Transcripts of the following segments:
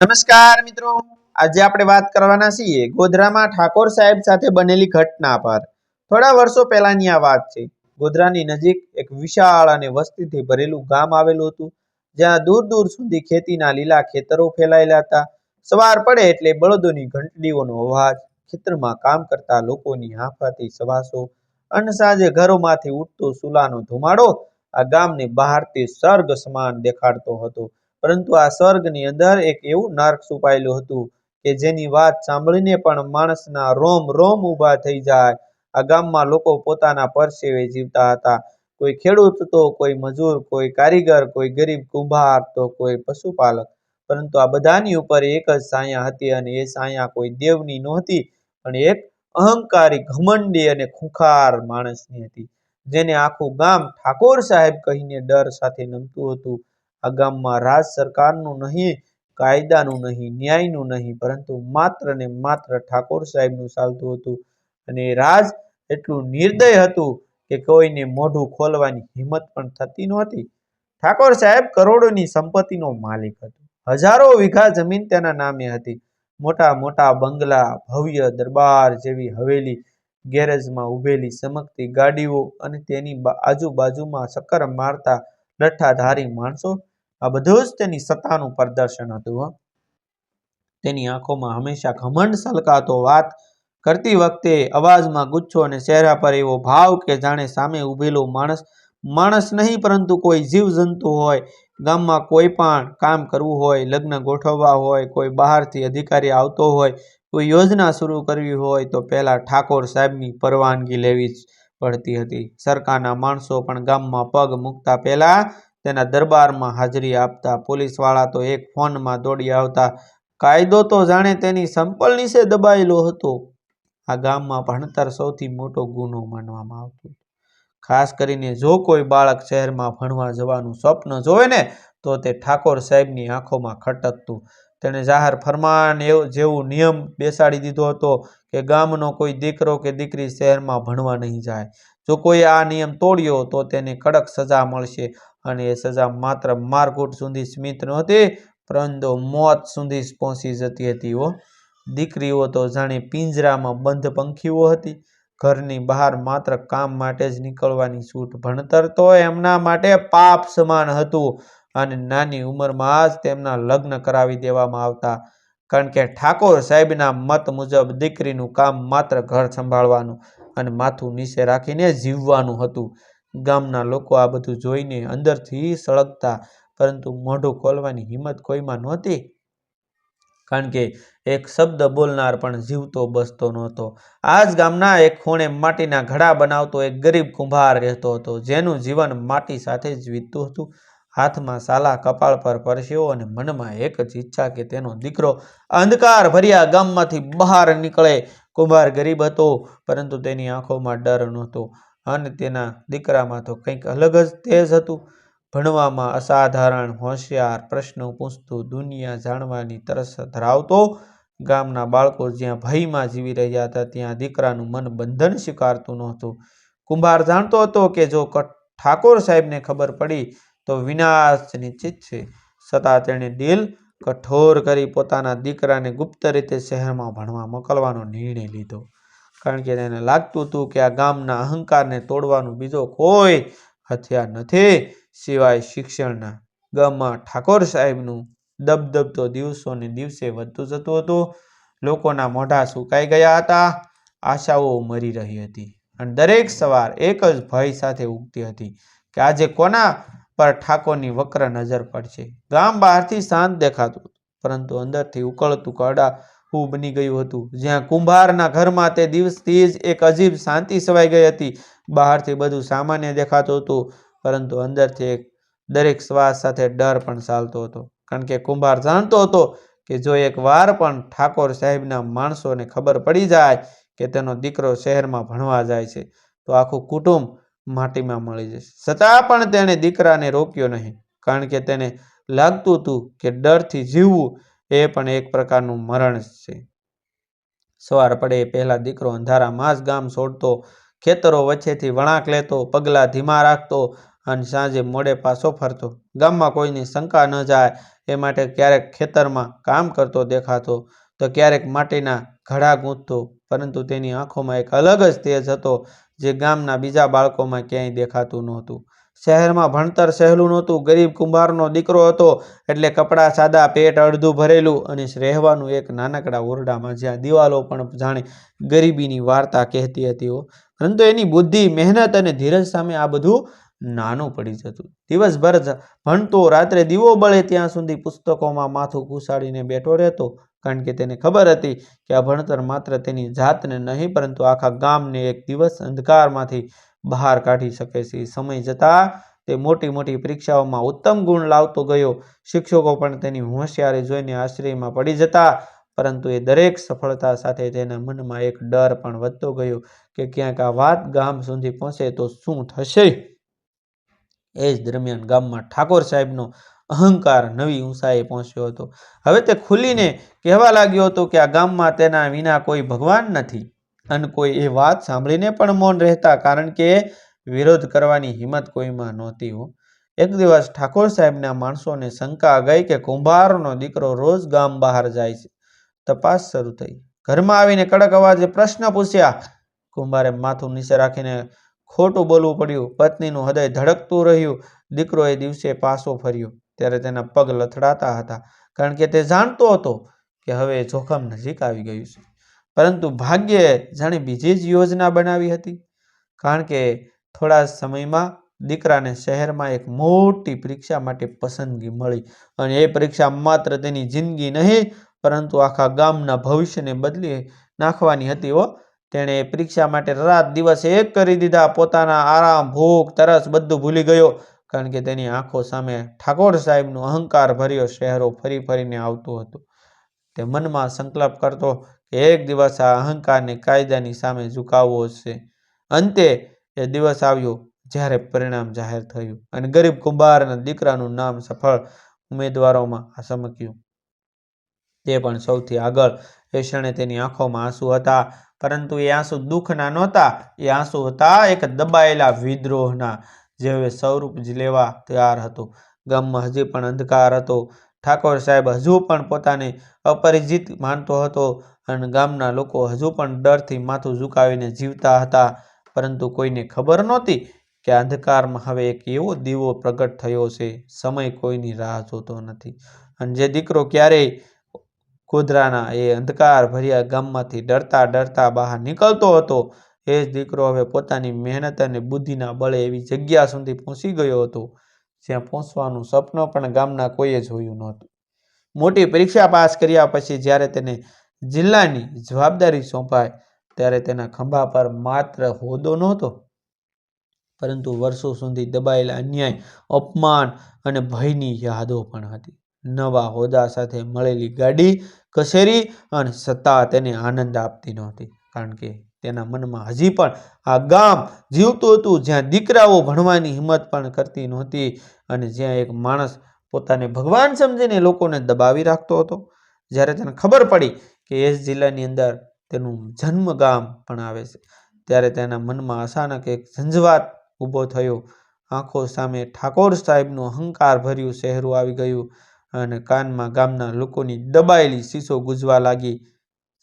નમસ્કાર મિત્રો. આજે આપણે વાત કરવાના છીએ ગોધરામાં ઠાકોર સાહેબ સાથે બનેલી ઘટના પર. થોડા વર્ષો પહેલાની આ વાત છે. ગોધરાની નજીક એક વિશાળ અને વસ્તીથી ભરેલું ગામ આવેલું હતું. જ્યાં દૂર દૂર સુધી ખેતીના લીલા ખેતરો ફેલાયેલા હતા. સવાર પડે એટલે બળદોની ઘંટડીઓનો અવાજ, ખેતરમાં કામ કરતા લોકોની હાંફાથી સવાસો, અને સાંજે ઘરોમાંથી ઉઠતો સુલાનો ધુમાડો આ ગામને બહારથી સર્ગ સમાન દેખાડતો હતો. પરંતુ આ સ્વર્ગની અંદર એક એવું નર્ક છુપાયેલું હતું કે જેની વાત સાંભળીને પણ માણસના રોમ રોમ ઊભા થઈ જાય. આ ગામમાં લોકો પોતાના પરસેવે જીવતા હતા. કોઈ ખેડૂત તો, કોઈ મજૂર, કોઈ કારીગર, કોઈ ગરીબ કુંભાર તો કોઈ પશુપાલક. પરંતુ આ બધાની ઉપર એક જ સાયા હતી અને એ સાયા કોઈ દેવની નહોતી, પણ એક અહંકારી ઘમંડી અને ખુંખાર માણસની હતી, જેને આખું ગામ ઠાકોર સાહેબ કહીને ડર સાથે નમતું હતું. આ ગામમાં રાજ સરકારનું નહીં, કાયદાનું નહીં, ન્યાયનું નહીં, પરંતુ માત્ર ને માત્ર ઠાકોર સાહેબનું ચાલતું હતું. અને રાજ એટલું નિર્દય હતું કે કોઈને મોઢું ખોલવાની હિંમત પણ થતી નહોતી. ઠાકોર સાહેબ કરોડોની સંપત્તિનો માલિક હતો. હજારો વીઘા જમીન તેના નામે હતી. મોટા મોટા બંગલા, ભવ્ય દરબાર જેવી હવેલી, ગેરેજમાં ઉભેલી ચમકતી ગાડીઓ અને તેની આજુબાજુમાં ચક્કર મારતા લઠ્ઠાધારી માણસો આ બધું જ તેની સત્તાનું પ્રદર્શન હતું તેની આંખોમાં હંમેશા ઘમંડ સલકાતો વાત કરતી વખતે અવાજમાં ગુચ્છો અને ચહેરા પર એવો ભાવ કે જાણે સામે ઊભેલો માણસ માણસ નહીં પરંતુ કોઈ જીવજંતુ હોય, ગામમાં કોઈ પણ કામ કરવું હોય, લગ્ન ગોઠવવા હોય, કોઈ બહારથી અધિકારી આવતો હોય, કોઈ યોજના શરૂ કરવી હોય, તો પહેલાં ઠાકોર સાહેબની પરવાનગી લેવી પડતી હતી. સરકારના માણસો પણ ગામમાં પગ મૂકતા પહેલા તેના દરબારમાં હાજરી આપતા પોલીસવાળા તો એક ફોનમાં દોડી આવતા, કાયદો તો જાણે તેની સંપલ નીચે દબાયેલો હતો. આ ગામમાં ભણતર સૌથી મોટો ગુનો માનવામાં આવતો ખાસ કરીને જો કોઈ બાળક શહેરમાં ભણવા જવાનું સ્વપ્ન જોવે ને, તો તે ઠાકોર સાહેબની આંખોમાં ખટકતું. તેણે જાહેર ફરમાન જેવું નિયમ બેસાડી દીધો હતો કે ગામનો કોઈ દીકરો કે દીકરી શહેરમાં ભણવા નહીં જાય. જો કોઈ આ નિયમ તોડ્યો, તો તેને કડક સજા મળશે. અને એ સજા માત્ર મારકૂટ સુધી સ્મિત નહોતી પરંતુ મોત સુધી જ પહોંચી જતી હતી હો. દીકરીઓ તો જાણે પિંજરામાં બંધ પંખીઓ હતી. ઘરની બહાર માત્ર કામ માટે જ નીકળવાની છૂટ ભણતર તો એમના માટે પાપ સમાન હતું અને નાની ઉંમરમાં જ તેમના લગ્ન કરાવી દેવામાં આવતા. કારણ કે ઠાકોર સાહેબના મત મુજબ દીકરીનું કામ માત્ર ઘર સંભાળવાનું અને માથું નીચે રાખીને જીવવાનું હતું. ગામના લોકો આ બધું જોઈને અંદરથી સળગતા, પરંતુ મોઢું ખોલવાની હિંમત કોઈમાં નહોતી. કારણ કે એક શબ્દ બોલનાર પણ જીવતો બસતો નહોતો. આ જ ગામના એક ખૂણે માટીના ઘડા બનાવતો એક ગરીબ કુંભાર રહેતો હતો, જેનું જીવન માટી સાથે જ વીતતું હતું. હાથમાં સાલા કપાળ પર પરસ્યો અને મનમાં એક જ ઈચ્છા કે તેનો દીકરો અંધકાર ભર્યા ગામમાંથી બહાર નીકળે. કુંભાર ગરીબ હતો, પરંતુ તેની આંખોમાં ડર નહોતો. અને તેના દીકરામાં તો કંઈક અલગ જ તેજ હતું. ભણવામાં અસાધારણ હોશિયાર પ્રશ્નો પૂછતો, દુનિયા જાણવાની તરસ ધરાવતો, ગામના બાળકો જ્યાં ભયમાં જીવી રહ્યા હતા, ત્યાં દીકરાનું મન બંધન સ્વીકારતું નહોતું. કુંભાર જાણતો હતો કે જો ઠાકોર સાહેબને ખબર પડી, તો વિનાશ નિશ્ચિત છે. છતાં તેણે દિલ કઠોર કરી પોતાના દીકરાને ગુપ્ત રીતે શહેરમાં ભણવા મોકલવાનો નિર્ણય લીધો. કારણ કે તેને લાગતું હતું કે આ ગામના અહંકારને તોડવાનું બીજો કોઈ હથિયાર નથી. સિવાય શિક્ષણના ગામમાં ઠાકોર સાહેબનું દબદબતો દિવસોને દિવસો વધતું જતું હતું. લોકોના મોઢા સુકાઈ ગયા હતા. આશાઓ મરી રહી હતી. અને દરેક સવાર એક જ ભય સાથે ઉગતી હતી કે આજે કોના પર ઠાકોરની વક્ર નજર પડશે. ગામ બહારથી શાંત દેખાતું પરંતુ અંદરથી ઉકળતું કડા હું બની ગયું હતું. જ્યાં કુંભારના ઘરમાં તે દિવસથી જ એક અજીબ શાંતિ સવાઈ ગઈ હતી. બહારથી બધું સામાન્ય દેખાતું હતું, પરંતુ અંદરથી એક દરેક શ્વાસ સાથે ડર પણ ચાલતો હતો. કારણ કે કુંભાર જાણતો હતો કે જો એક વાર પણ ઠાકોર સાહેબના માણસોને ખબર પડી જાય કે તેનો દીકરો શહેરમાં ભણવા જાય છે, તો આખું કુટુંબ માટીમાં મળી જશે. છતાં પણ તેણે દીકરાને રોક્યો નહીં, કારણ કે તેને લાગતું હતું કે ડરથી જીવવું એ પણ એક પ્રકારનું મરણ છે. સવાર પડે પહેલા દીકરો અંધારામાં જ ગામ છોડતો, ખેતરો વચ્ચેથી વળાંક લેતો, પગલાં ધીમા રાખતો અને સાંજે મોડે પાછો ફરતો. ગામમાં કોઈની શંકા ન જાય, એ માટે ક્યારેક ખેતરમાં કામ કરતો દેખાતો, તો ક્યારેક માટીના ઘડા ગૂંથતો, પરંતુ તેની આંખોમાં એક અલગ જ તેજ હતો, જે ગામના બીજા બાળકોમાં ક્યાંય દેખાતું નહોતું. શહેરમાં ભણતર સહેલું નહોતું. ગરીબ કુંભારનો દીકરો હતો એટલે કપડાં સાદા, પેટ અડધું ભરેલું અને રહેવાનું એક નાનકડા ઓરડામાં જ્યાં દિવાલો પણ જાણે ગરીબીની વાર્તા કહેતી હતી પરંતુ એની બુદ્ધિ, મહેનત અને ધીરજ સામે આ બધું નાનું પડી જતું. દિવસભર જ ભણતો, રાત્રે દીવો બળે ત્યાં સુધી પુસ્તકોમાં માથું ઘૂસાડીને બેઠો રહેતો. કારણ કે તેને ખબર હતી કે આ ભણતર માત્ર તેની જાતને નહીં, પરંતુ આખા ગામને એક દિવસ અંધકારમાંથી બહાર કાઢી શકે છે. સમય જતાં તે મોટી મોટી પરીક્ષાઓમાં ઉત્તમ ગુણ લાવતો ગયો. શિક્ષકો પણ તેની હોશિયારી જોઈને આશ્ચર્યમાં પડી જતા, પરંતુ એ દરેક સફળતા સાથે તેના મનમાં એક ડર પણ વધતો ગયો કે ક્યાંક આ વાત ગામ સુધી પહોંચે તો શું થશે? એ જ દરમિયાન ગામમાં ઠાકોર સાહેબનો અહંકાર નવી ઊંચાઈએ પહોંચ્યો હતો. હવે તે ખુલીને કહેવા લાગ્યો હતો કે આ ગામમાં તેના વિના કોઈ ભગવાન નથી. અને કોઈ એ વાત સાંભળીને પણ મૌન રહેતા, કારણ કે વિરોધ કરવાની હિંમત કોઈમાં નહોતી હો. એક દિવસ ઠાકોર સાહેબના માણસોને શંકા ગઈ કે કુંભારનો દીકરો રોજ ગામ બહાર જાય છે. તપાસ શરૂ થઈ. ઘરમાં આવીને કડક અવાજે પ્રશ્ન પૂછ્યા. કુંભારે માથું નીચે રાખીને ખોટું બોલવું પડ્યું. પત્નીનું હૃદય ધડકતું રહ્યું. દીકરો એ દિવસે પાછો ફર્યો. ત્યારે તેના પગ લથડાતા હતા. કારણ કે તે જાણતો હતો કે હવે જોખમ નજીક આવી ગયું છે. પરંતુ ભાગ્યે જાણે બીજી જ યોજના બનાવી હતી. કારણ કે થોડા સમયમાં દીકરાને શહેરમાં એક મોટી પરીક્ષા માટે પસંદગી મળી અને એ પરીક્ષા માત્ર તેની જિંદગી નહીં, પરંતુ આખા ગામના ભવિષ્યને બદલી નાખવાની હતી હો. તેણે એ પરીક્ષા માટે રાત દિવસ એક કરી દીધા. પોતાના આરામ, ભૂખ, તરસ બધું ભૂલી ગયો. કારણ કે તેની આંખો સામે ઠાકોર સાહેબનો અહંકાર ભર્યો શહેરો ફરી ફરીને આવતું હતું. તે મનમાં સંકલ્પ કરતો કે એક દિવસ આ અહંકારને કાયદાની સામે ઝુકાવવો છે અંતે એ દિવસ આવ્યો જ્યારે પરિણામ જાહેર થયું અને ગરીબ કુંભારના દીકરાનું નામ સફળ ઉમેદવારોમાં ચમક્યું તે પણ સૌથી આગળ એ ક્ષણે તેની આંખોમાં આંસુ હતા, પરંતુ એ આંસુ દુઃખના નહોતા, એ આંસુ હતા એક દબાયેલા વિદ્રોહના જે હવે સ્વરૂપ જ લેવા તૈયાર હતો. ગામમાં હજી પણ અંધકાર હતો. ઠાકોર સાહેબ હજુ પણ પોતાને અપરિચિત માનતો હતો. અને ગામના લોકો હજુ પણ ડરથી માથું ઝુકાવીને જીવતા હતા. પરંતુ કોઈને ખબર નહોતી કે અંધકારમાં હવે એક એવો દીવો પ્રગટ થયો છે. સમય કોઈની રાહ જોતો નથી. અને જે દીકરો ક્યારેય ગોધરાના એ અંધકાર ભર્યા ગામમાંથી ડરતા ડરતા બહાર નીકળતો હતો, એ જ દીકરો હવે પોતાની મહેનત અને બુદ્ધિના બળે એવી જગ્યા સુધી પહોંચી ગયો હતો, જ્યાં પહોંચવાનું સપનું પણ ગામના કોઈએ જોયું નહોતું. મોટી પરીક્ષા પાસ કર્યા પછી જ્યારે તેને જિલ્લાની જવાબદારી સોંપાય ત્યારે તેના ખંભા પર માત્ર હોદો નહોતો, પરંતુ વર્ષો સુધી દબાયેલા અન્યાય, અપમાન અને ભયની યાદો પણ હતી. નવા હોદા સાથે મળેલી ગાડી, કચેરી અને સત્તા તેને આનંદ આપતી નહોતી, કારણ કે તેના મનમાં હજી પણ આ ગામ જીવતું હતું જ્યાં દીકરાઓ ભણવાની હિંમત પણ કરતી નહોતી અને જ્યાં એક માણસ પોતાને ભગવાન સમજીને લોકોને દબાવી રાખતો હતો. જ્યારે તેને ખબર પડી કે એ જિલ્લાની અંદર તેનું જન્મ ગામ પણ આવે છે, ત્યારે તેના મનમાં અચાનક એક ઝંઝવાત ઊભો થયો. આંખો સામે ઠાકોર સાહેબનું અહંકાર ભર્યું શહેરું આવી ગયું અને કાનમાં ગામના લોકોની દબાયેલી શીશો ગુજવા લાગી.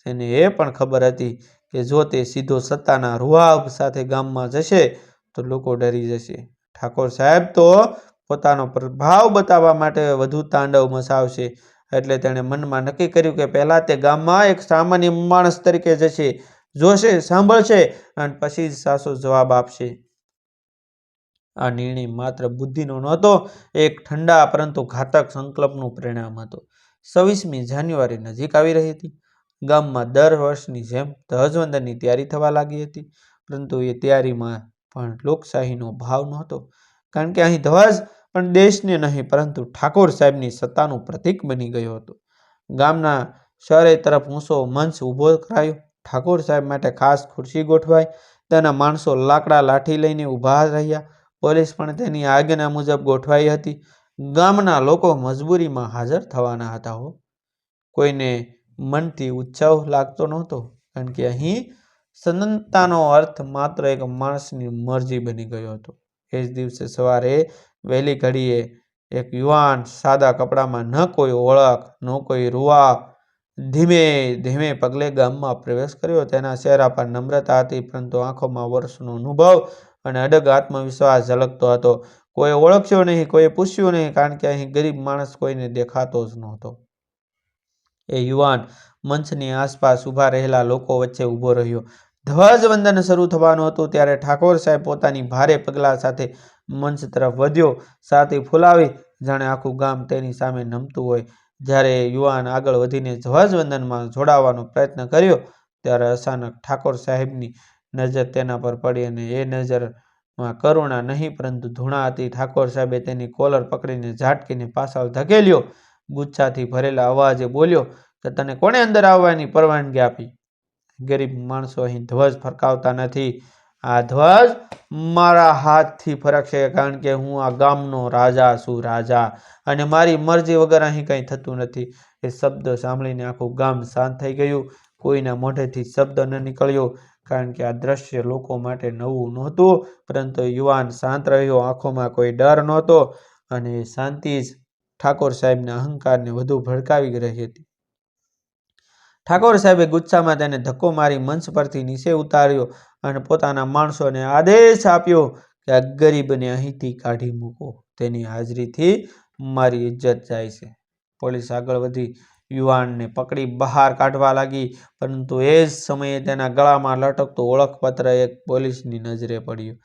તેને એ પણ ખબર હતી કે જો તે સીધો સત્તાના રૂઆબ સાથે ગામમાં જશે, તો લોકો ડરી જશે. ઠાકોર સાહેબ તો પોતાનો પ્રભાવ બતાવવા માટે વધુ તાંડવ મચાવશે. એટલે તેણે મનમાં નક્કી કર્યું કે પહેલાં તે ગામમાં એક સામાન્ય માણસ તરીકે જશે, જોશે, સાંભળશે અને પછી જ સાચો જવાબ આપશે. આ નિર્ણય માત્ર બુદ્ધિનો નહોતો, એક ઠંડા પરંતુ ઘાતક સંકલ્પનું પરિણામ હતું. છવ્વીસમી જાન્યુઆરી નજીક આવી રહી હતી. ગામમાં દર વર્ષની જેમ ધ્વજવંદનની તૈયારી થવા લાગી હતી, પરંતુ એ તૈયારીમાં પણ લોકશાહીનો ભાવ નહોતો, કારણ કે અહીં ધ્વજ પણ દેશને નહીં, પરંતુ ઠાકોર સાહેબની સત્તાનું પ્રતીક બની ગયો હતો. ગામના શહેરે તરફ ઊંચો મંચ ઊભો કરાયો. ઠાકોર સાહેબ માટે ખાસ ખુરશી ગોઠવાઈ. તેના માણસો લાકડા લાઠી લઈને ઊભા રહ્યા. પોલીસ પણ તેની આજ્ઞા મુજબ ગોઠવાઈ હતી. ગામના લોકો મજબૂરીમાં હાજર થવાના હતા હો. કોઈને મનથી ઉત્સાહ લાગતો નહોતો, કારણ કે અહીં સંતાનો અર્થ માત્ર એક માણસની મરજી બની ગયો હતો. એ જ દિવસે સવારે વહેલી ઘડીએ એક યુવાન સાદા કપડામાં ન કોઈ ઓળખ, ન કોઈ રૂવા ધીમે ધીમે પગલે ગામમાં પ્રવેશ કર્યો. તેના ચહેરા પર નમ્રતા હતી, પરંતુ આંખોમાં વર્ષનો અનુભવ અને અડગ આત્મવિશ્વાસ ઝલકતો હતો. કોઈ ઓળખ્યો નહીં કોઈએ પૂછ્યું નહીં, કારણ કે અહીં ગરીબ માણસ કોઈને દેખાતો જ નહોતો. એ યુવાન મંચની આસપાસ ઊભા રહેલા લોકો વચ્ચે ઊભો રહ્યો. ધ્વજવંદન શરૂ થવાનું હતું, ત્યારે ઠાકોર સાહેબ પોતાની ભારે પગલાં સાથે મંચ તરફ વધ્યો. છાતી ફૂલાવી, જાણે આખું ગામ તેની સામે નમતું હોય. જ્યારે યુવાન આગળ વધીને ધ્વજવંદનમાં જોડાવાનો પ્રયત્ન કર્યો, ત્યારે અચાનક ઠાકોર સાહેબની નજર તેના પર પડી અને એ નજરમાં કરુણા નહીં, પરંતુ ધૂણા હતી. ઠાકોર સાહેબે તેની કોલર પકડીને ઝાટકીને પાછળ ધકેલ્યો. ગુચ્છાથી ભરેલા અવાજે બોલ્યો કે, તને કોણે અંદર આવવાની પરવાનગી આપી? ગરીબ માણસો અહીં ધ્વજ ફરકાવતા નથી. આ ધ્વજ મારા હાથથી ફરકશે, કારણ કે હું આ ગામનો રાજા છું, રાજા. અને મારી મરજી વગર અહીં કંઈ થતું નથી. એ શબ્દ સાંભળીને આખું ગામ શાંત થઈ ગયું. કોઈના મોઢેથી શબ્દ ન નીકળ્યો, કારણ કે આ દ્રશ્ય લોકો માટે નવું નહોતું, પરંતુ યુવાન શાંત રહ્યો. આંખોમાં કોઈ ડર નહોતો અને શાંતિ જ ઠાકોર સાહેબના અહંકારને વધુ ભડકાવી રહી હતી. ઠાકોર સાહેબે ગુસ્સામાં તેને ધક્કો મારી મંચ પરથી નીચે ઉતાર્યો અને પોતાના માણસોને આદેશ આપ્યો કે આ ગરીબને અહીંથી કાઢી મૂકો. તેની હાજરીથી મારી ઇજ્જત જાય છે. પોલીસ આગળ વધી યુવાનને પકડી બહાર કાઢવા લાગી, પરંતુ એ જ સમયે તેના ગળામાં લટકતો ઓળખપત્ર એક પોલીસની નજરે પડ્યું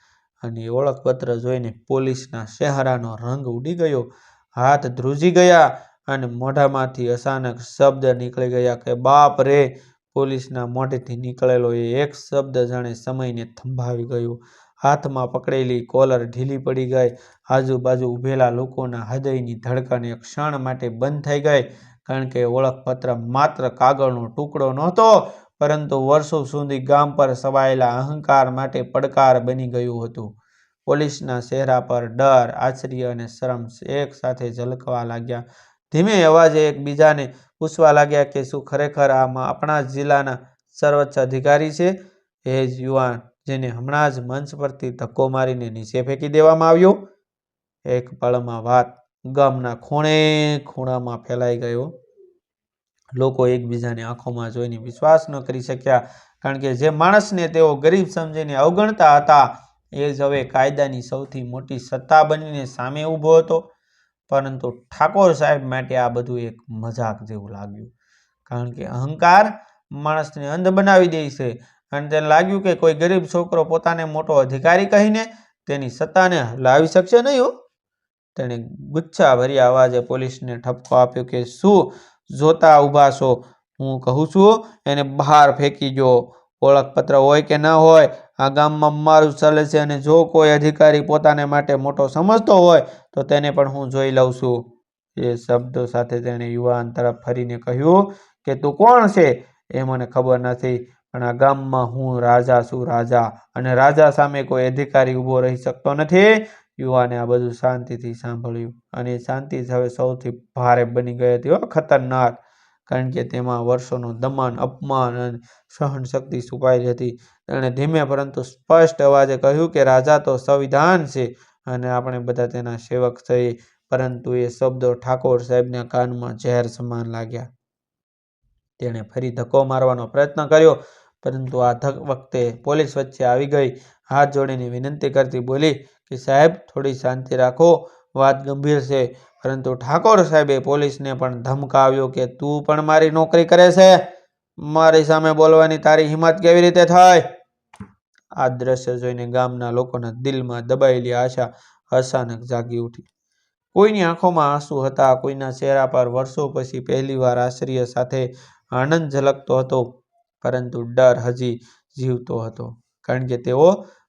અને એ ઓળખપત્ર જોઈને પોલીસના ચહેરાનો રંગ ઉડી ગયો. હાથ ધ્રુજી ગયા અને મોઢામાંથી અચાનક શબ્દ નીકળી ગયા કે, બાપ રે! પોલીસના મોઢેથી નીકળેલો એ એક શબ્દ જાણે સમયને થંભાવી ગયો. હાથમાં પકડેલી કોલર ઢીલી પડી ગઈ. આજુબાજુ ઊભેલા લોકોના હૃદયની ધડકન એક ક્ષણ માટે બંધ થઈ ગઈ, કારણ કે ઓળખપત્ર માત્ર કાગળનો ટુકડો નહોતો, પરંતુ વર્ષો સુધી ગામ પર સવાયેલા અહંકાર માટે પડકાર બની ગયું હતું. પોલીસના ચહેરા પર ડર, આશ્ચર્ય અને શરમ એક સાથે ઝલકવા લાગ્યા. ધીમે અવાજે એકબીજાને પૂછવા લાગ્યા કે શું ખરેખર આ આપણા જિલ્લાના સર્વોચ્ચ અધિકારી છે? એ જ યુવાન, જેને હમણાં જ મંચ પરથી ધક્કો મારીને નીચે ફેંકી દેવામાં આવ્યો. એક પળમાં વાત ગામના ખૂણે ખૂણામાં ફેલાઈ ગયો. લોકો એકબીજાને આંખોમાં જોઈને વિશ્વાસ ન કરી શક્યા, કારણ કે જે માણસને તેઓ ગરીબ સમજીને અવગણતા હતા, એ જ હવે કાયદાની સૌથી મોટી સત્તા બનીને સામે ઊભો હતો. પરંતુ ઠાકોર સાહેબ માટે આ બધું એક મજાક જેવું લાગ્યું. કારણ કે અહંકાર માણસને અંધ બનાવી દે છે અને તેને લાગ્યું કે કોઈ ગરીબ છોકરો પોતાને મોટો અધિકારી કહીને તેની સત્તાને લાવી શકશે નહીં હો. તેણે ગુચ્છા ભરી અવાજે પોલીસને ઠપકો આપ્યો કે, શું જોતા ઊભા છો? હું કહું છું એને બહાર ફેંકી જો ઓળખપત્ર હોય કે ન હોય આ ગામમાં મારું ચાલે છે અને જો કોઈ અધિકારી પોતાને માટે મોટો સમજતો હોય, તો તેને પણ હું જોઈ લઉં છું. એ શબ્દો સાથે તેણે યુવાન તરફ ફરીને કહ્યું કે, તું કોણ છે? એ મને ખબર નથી, પણ આ ગામમાં હું રાજા છું, રાજા. અને રાજા સામે કોઈ અધિકારી ઊભો રહી શકતો નથી. યુવાને આ બધું શાંતિથી સાંભળ્યું. અને એ શાંતિ હવે સૌથી ભારે બની ગઈ હતી ખતરનાક. કારણ કે તેમાં વર્ષોનું દમન, અપમાન અને સહનશક્તિ છુપાયેલી હતી. તેણે ધીમે પરંતુ સ્પષ્ટ અવાજે કહ્યું કે, રાજા તો સંવિધાન છે અને આપણે બધા તેના સેવક થઈએ પરંતુ એ શબ્દો ઠાકોર સાહેબના કાનમાં ઝેર સમાન લાગ્યા. તેણે ફરી ધક્કો મારવાનો પ્રયત્ન કર્યો, પરંતુ આ ધક વખતે પોલીસ વચ્ચે આવી ગઈ. હાથ જોડીને વિનંતી કરતી બોલી કે, સાહેબ, થોડી શાંતિ રાખો. વાત ગંભીર છે. પરંતુ ઠાકોર સાહેબે પોલીસને પણ ધમકાવ્યો કે તું પણ મારી નોકરી કરે છે. મારી સામે બોલવાની તારી હિંમત કેવી રીતે થાય આ દ્રશ્ય જોઈને ગામના લોકોના દિલમાં દબાયેલી આશા અચાનક જાગી ઉઠી. કોઈની આંખોમાં આંસુ હતા, કોઈના ચહેરા પર વર્ષો પછી પહેલીવાર આશ્ચર્ય સાથે આનંદ ઝલકતો હતો, પરંતુ ડર હજી જીવતો હતો, કારણ કે તેઓ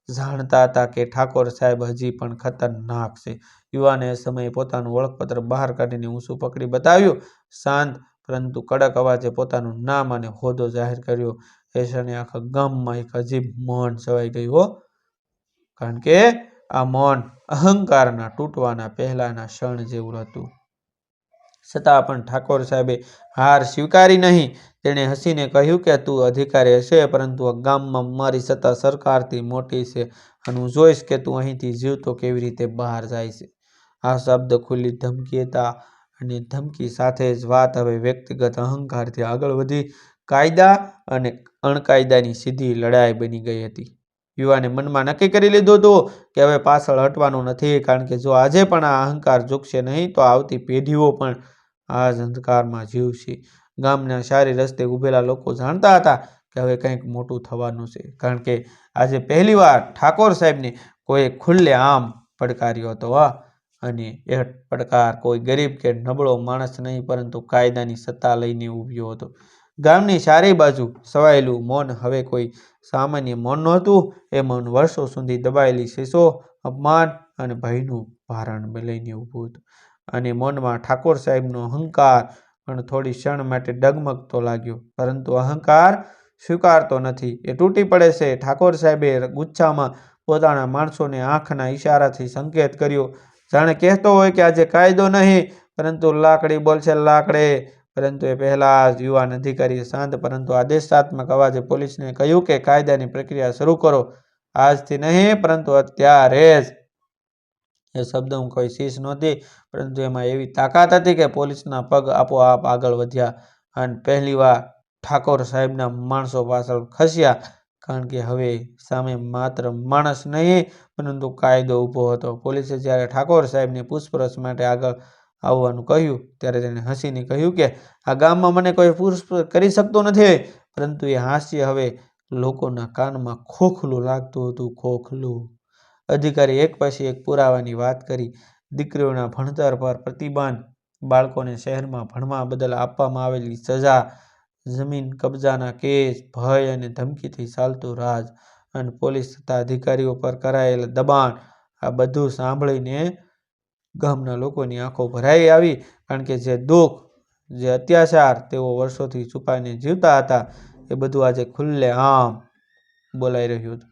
જાણતા હતા કે ઠાકોર સાહેબ હજી પણ ખતરનાક છે. યુવાને સમયે પોતાનું ઓળખપત્ર બહાર કાઢીને ઊંચું પકડી બતાવ્યું. શાંત. પરંતુ કડક અવાજે પોતાનું નામ અને હોદ્દો જાહેર કર્યો. એ ક્ષણે આખા ગામમાં એક અજીબ મૌન છવાઈ ગયું હો. કારણ કે આ મૌન અહંકારના તૂટવાના પહેલાના ક્ષણ જેવું હતું. છતાં પણ ઠાકોર સાહેબે હાર સ્વીકારી નહીં. તેણે હસીને કહ્યું કે, તું અધિકારી હશે, પરંતુ ગામમાં મારી સત્તા સરકારથી મોટી છે અને હું જોઈશ કે તું અહીંથી જીવતો કેવી રીતે બહાર જાય છે. આ શબ્દ ખુલ્લી ધમકી હતા અને ધમકી સાથે જ વાત હવે વ્યક્તિગત અહંકારથી આગળ વધી કાયદા અને અણકાયદાની સીધી લડાઈ બની ગઈ હતી. યુવાને મનમાં નક્કી કરી લીધું હતું કે, હવે પાછળ હટવાનું નથી, કારણ કે જો આજે પણ આ અહંકાર ઝૂકશે નહીં, તો આવતી પેઢીઓ પણ આ જ અંધકારમાં જીવશે. ગામના સારી રસ્તે ઊભેલા લોકો જાણતા હતા કે હવે કંઈક મોટું થવાનું છે. કારણ કે આજે પહેલીવાર ઠાકોર સાહેબને કોઈ ખુલ્લે આમ પડકાર્યો હતો હા અને એ પડકાર કોઈ ગરીબ કે નબળો માણસ નહીં, પરંતુ કાયદાની સત્તા લઈને ઊભ્યો હતો. ગામની સારી બાજુ સવાયેલું મૌન હવે કોઈ સામાન્ય મૌન નહોતું. એ મૌન વર્ષો સુધી દબાયેલી શીશો, અપમાન અને ભયનું ભારણ લઈને ઊભું હતું. અને મનમાં ઠાકોર સાહેબનો અહંકાર પણ થોડી ક્ષણ માટે ડગમગતો લાગ્યો. પરંતુ અહંકાર સ્વીકારતો નથી. એ તૂટી પડે છે. ઠાકોર સાહેબે ગુચ્છામાં પોતાના માણસોને આંખના ઈશારાથી સંકેત કર્યો. જાણે કહેતો હોય કે આજે કાયદો નહીં, પરંતુ લાકડી બોલશે લાકડે. પરંતુ એ પહેલાં જ યુવાન અધિકારીએ શાંત પરંતુ આદેશાત્મક અવાજે પોલીસને કહ્યું કે કાયદાની પ્રક્રિયા શરૂ કરો. આજથી નહીં, પરંતુ અત્યારે જ. એ શબ્દ હું કોઈ શીશ નહોતી પરંતુ એમાં એવી તાકાત હતી કે પોલીસના પગ આપોઆપ આગળ વધ્યા અને પહેલીવાર ઠાકોર સાહેબના માણસો પાછળ ખસ્યા, કારણ કે હવે સામે માત્ર માણસ નહીં, પરંતુ કાયદો ઊભો હતો. પોલીસે જ્યારે ઠાકોર સાહેબને પૂછપરછ માટે આગળ આવવાનું કહ્યું, ત્યારે તેણે હસીને કહ્યું કે, આ ગામમાં મને કોઈ પૂછપરછ કરી શકતો નથી. પરંતુ એ હાસ્ય હવે લોકોના કાનમાં ખોખલું લાગતું હતું, ખોખલું. અધિકારી એક પછી એક પુરાવાની વાત કરી. દીકરીઓના ભણતર પર પ્રતિબંધ, બાળકોને શહેરમાં ભણવા બદલ આપવામાં આવેલી સજા, જમીન કબજાના કેસ, ભય અને ધમકીથી ચાલતું રાજ અને પોલીસ તથા અધિકારીઓ પર કરાયેલ દબાણ, આ બધું સાંભળીને ગામના લોકોની આંખો ભરાઈ આવી કારણ કે જે દુઃખ, જે અત્યાચાર તેઓ વર્ષોથી છુપાઈને જીવતા હતા, એ બધું આજે ખુલ્લે આમ બોલાઈ રહ્યું હતું.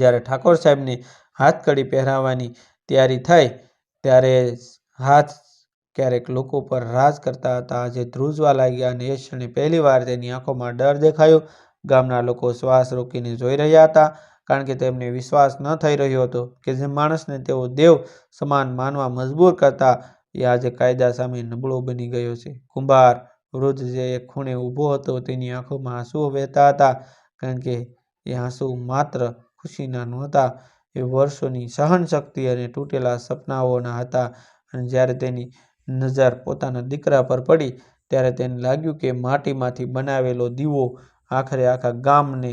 જ્યારે ઠાકોર સાહેબને હાથકડી પહેરાવવાની તૈયારી થઈ, ત્યારે હાથ ક્યારેક લોકો પર રાજ કરતા હતા. આજે ધ્રુજવા લાગ્યા અને એ ક્ષણે પહેલીવાર તેની આંખોમાં ડર દેખાયો. ગામના લોકો શ્વાસ રોકીને જોઈ રહ્યા હતા, કારણ કે તેમને વિશ્વાસ ન થઈ રહ્યો હતો કે જે માણસને તેઓ દેવ સમાન માનવા મજબૂર કરતા, એ આજે કાયદા સામે નબળો બની ગયો છે. કુંભાર વૃદ્ધ જે એક ખૂણે ઊભો હતો, તેની આંખોમાં આંસુઓ વહેતા હતા, કારણ કે એ આંસુ માત્ર ખુશીના નહોતા એ વર્ષોની સહનશક્તિ અને તૂટેલા સપનાઓના હતા અને જ્યારે તેની નજર પોતાના દીકરા પર પડી, ત્યારે તેને લાગ્યું કે માટીમાંથી બનાવેલો દીવો આખરે આખા ગામને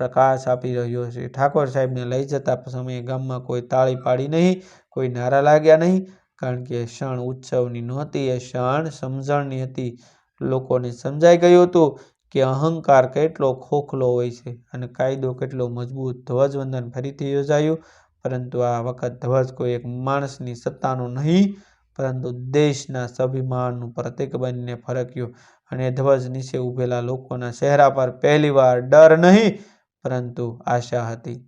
પ્રકાશ આપી રહ્યો છે. ઠાકોર સાહેબને લઈ જતા સમયે ગામમાં કોઈ તાળી પાડી નહીં, કોઈ નારા લાગ્યા નહીં, કારણ કે એ ક્ષણ ઉત્સવની નહોતી, એ ક્ષણ સમજણની હતી. લોકોને સમજાઈ ગયું હતું કે અહંકાર કેટલો ખોખલો હોય છે અને કાયદો કેટલો મજબૂત. ધ્વજવંદન ફરીથી યોજાયું, પરંતુ આ વખત ધ્વજ કોઈ એક માણસની સત્તાનો નહીં, પરંતુ દેશના સ્વાભિમાનનું પ્રતીક બનીને ફરક્યું. અને ધ્વજ નીચે ઊભેલા લોકોના ચહેરા પર પહેલીવાર ડર નહીં, પરંતુ આશા હતી.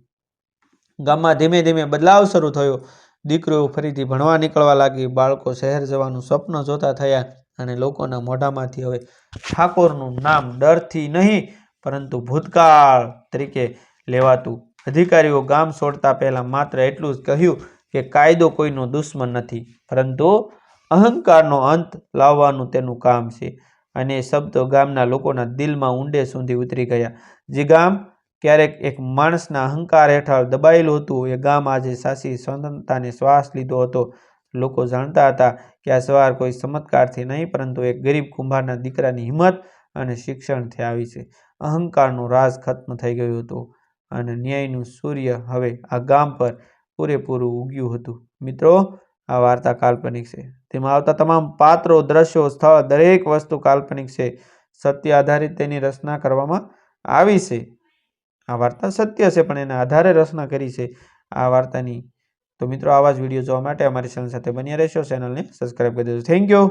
ગામમાં ધીમે ધીમે બદલાવ શરૂ થયો. દીકરીઓ ફરીથી ભણવા નીકળવા લાગી. બાળકો શહેર જવાનું સ્વપ્ન જોતા થયા. અને લોકોના મોઢામાંથી હવે ઠાકોરનું નામ ડરથી નહીં, પરંતુ ભૂતકાળ તરીકે લેવાતું. અધિકારીઓ ગામ છોડતા પહેલાં માત્ર એટલું જ કહ્યું કે કાયદો કોઈનો દુશ્મન નથી, પરંતુ અહંકારનો અંત લાવવાનું તેનું કામ છે. અને એ શબ્દો ગામના લોકોના દિલમાં ઊંડે સુધી ઉતરી ગયા. જે ગામ ક્યારેક એક માણસના અહંકાર હેઠળ દબાયેલું હતું, એ ગામ આજે સાચી સ્વતંત્રતાને શ્વાસ લીધો હતો. લોકો જાણતા હતા કે આ સવાર કોઈ ચમત્કારથી નહીં, પરંતુ એક ગરીબ કુંભારના દીકરાની હિંમત અને શિક્ષણથી આવી છે. અહંકારનો રાજ ખત્મ થઈ ગયું હતું અને ન્યાયનું સૂર્ય હવે આ ગામ પર પૂરેપૂરું ઉગ્યું હતું. મિત્રો, આ વાર્તા કાલ્પનિક છે. તેમાં આવતા તમામ પાત્રો, દ્રશ્યો, સ્થળ, દરેક વસ્તુ કાલ્પનિક છે. સત્ય આધારિત તેની રચના કરવામાં આવી છે. આ વાર્તા સત્ય છે, પણ એના આધારે રચના કરી છે. આ વાર્તાની તો મિત્રો આવા જ વીડિયો જોવા માટે અમારી ચેનલ સાથે બન્યા રહેશો. ચેનલને સબસ્ક્રાઈબ કરી દેજો. Thank you